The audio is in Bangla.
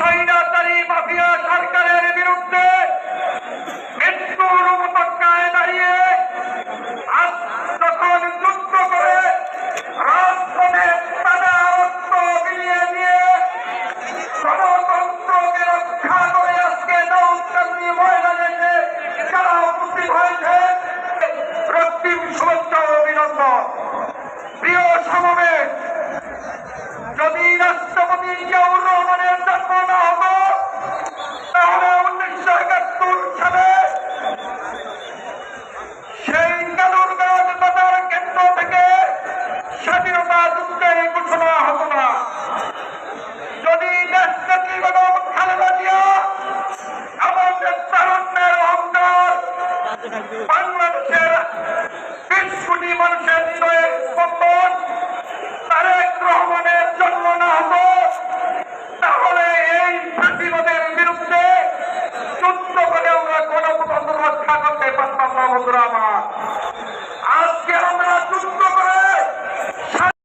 স্বৈরাচারী মাফিয়া সরকারের বিরুদ্ধে মৃত্যুর উপত্যকায় দাঁড়িয়ে যখন যুদ্ধ করে প্রিয় সমবেত, যদি রাষ্ট্রপতি জিয়াউর বাংলাদেশের